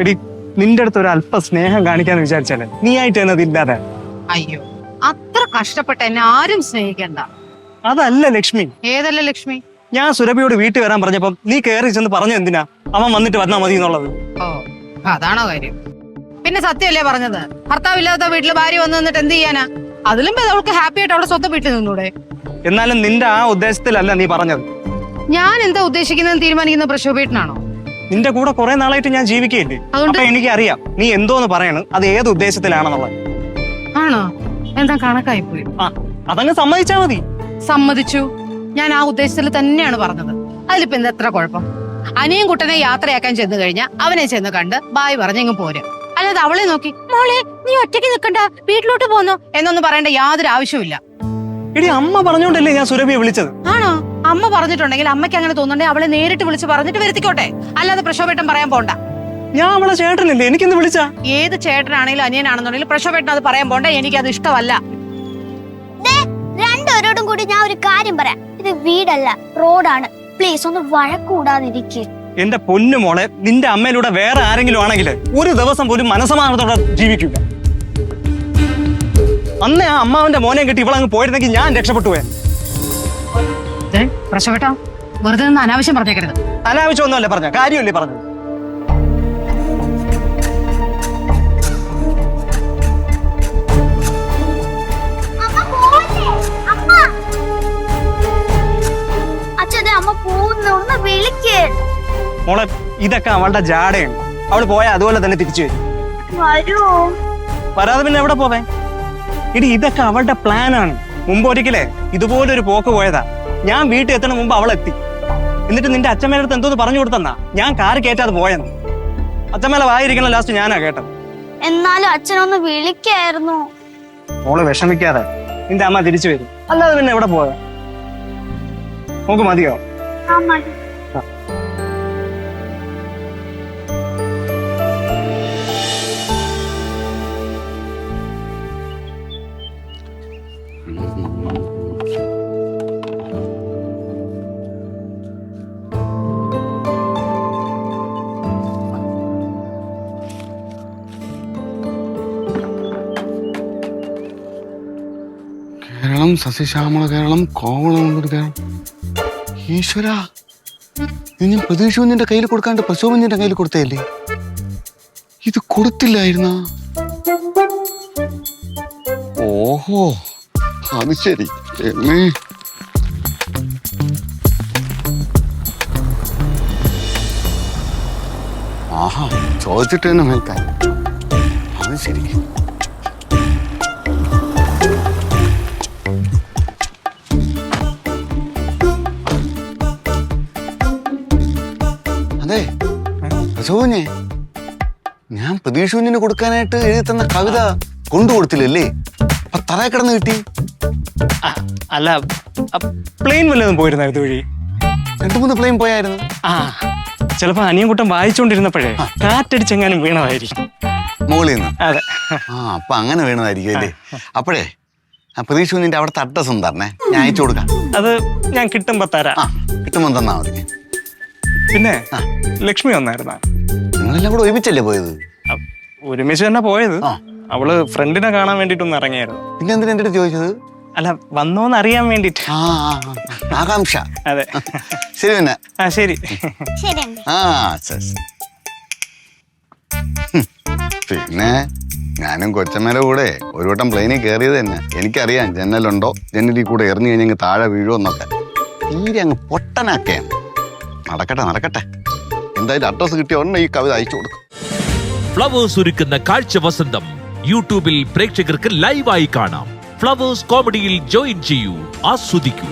എടി നിന്റെ അടുത്ത് ഒരു അല്പ സ്നേഹം കാണിക്കാന്ന് വിചാരിച്ചാലേ നീ ആയിട്ട് തന്നെ അതില്ലാതെ അയ്യോ അത്ര കഷ്ടപ്പെട്ട എന്നെ ആരും സ്നേഹിക്കണ്ട. അതല്ല ലക്ഷ്മി. ഏതല്ല ലക്ഷ്മി? ഞാൻ സുരഭിയോട് വീട്ടിൽ വരാൻ പറഞ്ഞപ്പം നീ കയറി ചെന്ന് പറഞ്ഞു എന്തിനാ? അവൻ വന്നിട്ട് വന്നാ മതി എന്നുള്ളത്. ഓ അതാണോ കാര്യം. പിന്നെ സത്യമല്ലേ പറഞ്ഞത്? ഭർത്താവില്ലാത്ത വീട്ടിൽ ഭാര്യ വന്നു നിന്നിട്ട് എന്ത് ചെയ്യാനാ? അതിലും അവൾക്ക് ഹാപ്പി ആയിട്ട് അവളുടെ സ്വന്തം വീട്ടിൽ നിന്നൂടെ. എന്നാലും നിന്റെ ആ ഉദ്ദേശത്തിലല്ല നീ പറഞ്ഞത്. ഞാൻ എന്താ ഉദ്ദേശിക്കുന്നതെന്ന് തീരുമാനിക്കുന്ന പ്രശോഭേട്ടനാണോ? നിന്റെ കൂടെ കുറെ നാളായിട്ട് ഞാൻ ജീവിക്കുകയല്ലേ? അപ്പൊ എനിക്ക് അറിയാം നീ എന്തോന്ന് പറയണ് അത് ഏത് ഉദ്ദേശത്തിലാണെന്നുള്ളത്. ആണോ? എന്താ കണക്കായി പോയി? അതങ്ങ് സമ്മതിച്ചാ മതി. സമ്മതിച്ചു. ഞാൻ ആ ഉദ്ദേശത്തിൽ തന്നെയാണ് പറഞ്ഞത്. അതിലിപ്പോ എന്താ എത്ര കുഴപ്പം? അനിയും കുട്ടനെ യാത്രയാക്കാൻ ചെന്ന് കഴിഞ്ഞാ അവനെ ചെന്ന് കണ്ട് ബായ് പറഞ്ഞെങ്കിൽ പോരും. അല്ലാതെ അവളെ നോക്കി മോളെ നീ ഒറ്റയ്ക്ക് നിൽക്കണ്ട വീട്ടിലോട്ട് പോന്നോ? എന്നൊന്നും പറയേണ്ട യാതൊരു ആവശ്യമില്ല എടി അമ്മ പറഞ്ഞോണ്ടല്ലേ ഞാൻ സുരഭിയെ വിളിച്ചത്. ആണോ? അമ്മ പറഞ്ഞിട്ടുണ്ടെങ്കിൽ അമ്മയ്ക്ക് അങ്ങനെ തോന്നുന്നുണ്ടെങ്കിൽ അവളെ നേരിട്ട് വിളിച്ച് പറഞ്ഞിട്ട് വരുത്തിക്കോട്ടെ. അല്ലാതെ പ്രശോഭേട്ടൻ പറയാൻ പോണ്ട. ഞാൻ അവളെ ചേട്ടനല്ലേ? എനിക്ക് വിളിച്ചാ? ഏത് ചേട്ടനാണെങ്കിലും അനിയനാണെന്നുണ്ടെങ്കിലും പ്രശോഭേട്ടൻ അത് പറയാൻ പോണ്ട. അത് ഇഷ്ടമല്ല. ദേ, രണ്ടുപേരോടും കൂടി ഞാൻ ഒരു കാര്യം പറയാം. ഇത് വീടല്ല റോഡാണ്. പ്ലീസ് ഒന്ന് വഴക്കൂടാതിരിക്കുക എന്റെ പൊന്നു മോളെ നിന്റെ അമ്മയിലൂടെ വേറെ ആരെങ്കിലും ആണെങ്കിൽ ഒരു ദിവസം പോലും മനസമാനത്തോടെ ജീവിക്കില്ല അന്നേ ആ അമ്മാവന്റെ മോനെ കിട്ടി ഇവളങ്ങ് പോയിരുന്നെങ്കിൽ ഞാൻ രക്ഷപ്പെട്ടു പോയെ. പ്രശോഭേട്ട വെറുതെ നിന്ന് അനാവശ്യം പറഞ്ഞേക്കരുത്. അനാവശ്യം ഒന്നുമല്ല പറഞ്ഞ കാര്യമല്ലേ പറഞ്ഞു? മോളെ ഇതൊക്കെ അവളുടെ ജാടയാണ്. അവൾ പോയാൽ അതുപോലെ തന്നെ തിരിച്ചു വരും. വരൂ. വരാതെ പിന്നെ എവിടെ പോവേ? ഇടി ഇതൊക്കെ അവളുടെ പ്ലാനാണ് മുമ്പ് ഒരിക്കലേ ഇതുപോലൊരു പോക്ക് പോയതാ. ഞാൻ വീട്ടിൽ എത്തണ മുമ്പ് അവൾ എത്തി എന്നിട്ട് നിന്റെ അച്ഛമ്മയുടെ അടുത്ത് എന്തോന്ന് പറഞ്ഞു കൊടുത്തന്നാ? ഞാൻ കാറ് കയറ്റാതെ പോയെന്ന്. അച്ഛമ്മേലെ വായിരിക്കണ ലാസ്റ്റ് ഞാനാ കേട്ടത്. എന്നാലും അച്ഛനൊന്ന് വിളിക്കായിരുന്നു. മോൾ വിഷമിക്കാതെ നിന്റെ അമ്മ തിരിച്ചു വരും. അല്ലാതെ പിന്നെ എവിടെ പോയ നമുക്ക് മതിയോ? ആ കേരളം സസ്യശ്യാമള കേരളം കോവളമുള്ളൊരു കേരളം. ഈശ്വര ഞാൻ പ്രതീക്ഷ നിന്റെ കയ്യിൽ കൊടുക്കാണ്ട് പ്രശോഭൻ നിന്റെ കയ്യിൽ കൊടുത്തതല്ലേ? ഇത് കൊടുത്തില്ലായിരുന്ന? ഓഹോ അത് ശരി. എന്നേ. ആഹാ ചോദിച്ചിട്ട് തന്നെ മേൽക്കാൻ. അത് ശരി. അതെ. പ്രശോഭനെ ഞാൻ പ്രതീക്ഷ കുഞ്ഞിന് കൊടുക്കാനായിട്ട് എഴുതി തന്ന കവിത കൊണ്ടു കൊടുത്തില്ലല്ലേ? അപ്പൊ തറ കിടന്ന് കിട്ടി. അല്ല പ്ലെയിൻ വല്ലതും പോയിരുന്നായിരുന്നു വഴി. രണ്ടു മൂന്ന് പ്ലെയിൻ പോയായിരുന്നു. ആ ചിലപ്പോ കൂട്ടം വായിച്ചുകൊണ്ടിരുന്നപ്പോഴേ കാറ്റടിച്ചെങ്ങാനും വീണതായിരിക്കും. മുകളിൽ നിന്ന്. അതെ. ആ അപ്പൊ അങ്ങനെ വീണതായിരിക്കും അല്ലേ? അപ്പോഴേ ആ പ്രതീക്ഷ കുഞ്ഞിന്റെ അവിടുത്തെ അഡ്രസ് ഒന്ന് തരണേ ഞാൻ അയച്ചു കൊടുക്കാം. അത് ഞാൻ കിട്ടുമ്പോ തരാം. കിട്ടുമ്പോ തന്നാ മതി. പിന്നെ ആ. ലക്ഷ്മി വന്നായിരുന്ന. നിങ്ങളെല്ലാം കൂടെ ഒരുമിച്ചല്ലേ പോയത്? ഒരുമിച്ച് തന്നെ പോയത്. അവൾ ഫ്രണ്ടിനെ കാണാൻ വേണ്ടിട്ടൊന്ന് ഇറങ്ങിയായിരുന്നു. പിന്നെ എന്തിനാ എന്റെ ചോദിച്ചത്? അല്ല വന്നോന്ന് അറിയാൻ വേണ്ടിട്ട് ആ ആ, ആ. ആകാംക്ഷ. അതെ. ശരി പിന്നെ. ആ ശരി. ആ. പിന്നെ ഞാനും കൊച്ചമ്മയുടെ കൂടെ ഒരു വട്ടം പ്ലെയിനിൽ കയറിയത് തന്നെ. എനിക്കറിയാം ജനലുണ്ടോ? ജനലിൽ കൂടെ എറിഞ്ഞു കഴിഞ്ഞാൽ താഴെ വീഴുമെന്നൊക്കെ തീരെ അങ്ങ് പൊട്ടനാക്കുകയാണ് നടക്കട്ടെ നടക്കട്ടെ. എന്തായാലും അഡ്രസ് കിട്ടിയ ഈ കവിത അയച്ചു കൊടുക്കും. ഫ്ലവേഴ്സ് ഒരുക്കുന്ന കാഴ്ച വസന്തം. യൂട്യൂബിൽ പ്രേക്ഷകർക്ക് ലൈവായി കാണാം. ഫ്ലവേഴ്സ് കോമഡിയിൽ ജോയിൻ ചെയ്യൂ ആസ്വദിക്കൂ.